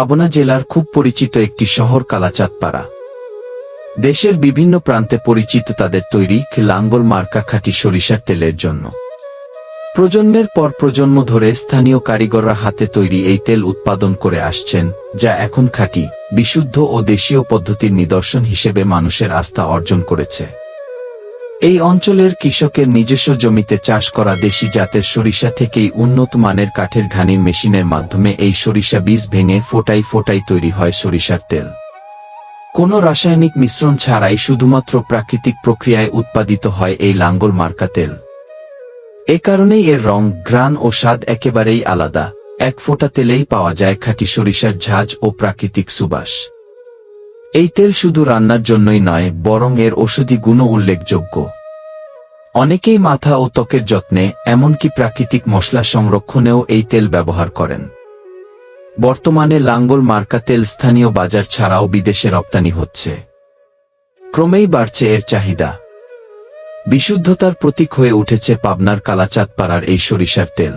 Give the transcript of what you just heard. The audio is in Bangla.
পাবনা জেলার খুব পরিচিত একটি শহর কালাচাঁদপাড়া। দেশের বিভিন্ন প্রান্তে পরিচিত তাদের তৈরি লাঙ্গল মার্কা খাঁটি সরিষার তেলের জন্য। প্রজন্মের পর প্রজন্ম ধরে স্থানীয় কারিগররা হাতে তৈরি এই তেল উৎপাদন করে আসছেন, যা এখন খাঁটি, বিশুদ্ধ ও দেশীয় পদ্ধতির নিদর্শন হিসেবে মানুষের আস্থা অর্জন করেছে। এই অঞ্চলের কৃষকের নিজস্ব জমিতে চাষ করা দেশি জাতের সরিষা থেকেই উন্নত মানের কাঠের ঘানির মেশিনের মাধ্যমে এই সরিষা বীজ ভেঙে ফোটাই ফোটাই তৈরি হয় সরিষার তেল। কোনো রাসায়নিক মিশ্রণ ছাড়াই শুধুমাত্র প্রাকৃতিক প্রক্রিয়ায় উৎপাদিত হয় এই লাঙ্গল মার্কা তেল। এ কারণেই এর রং, ঘ্রাণ ও স্বাদ একেবারেই আলাদা। এক ফোঁটা তেলেই পাওয়া যায় খাঁটি সরিষার ঝাঁজ ও প্রাকৃতিক সুবাস। এই তেল শুধু রান্নার জন্যই নয়, বরং এর ওষুধি গুণও উল্লেখযোগ্য। অনেকেই মাথা ও ত্বকের যত্নে, এমনকি প্রাকৃতিক মশলা সংরক্ষণেও এই তেল ব্যবহার করেন। বর্তমানে লাঙ্গল মার্কা তেল স্থানীয় বাজার ছাড়াও বিদেশে রপ্তানি হচ্ছে। ক্রমেই বাড়ছে এর চাহিদা। বিশুদ্ধতার প্রতীক হয়ে উঠেছে পাবনার কালাচাঁদপাড়ার এই সরিষার তেল।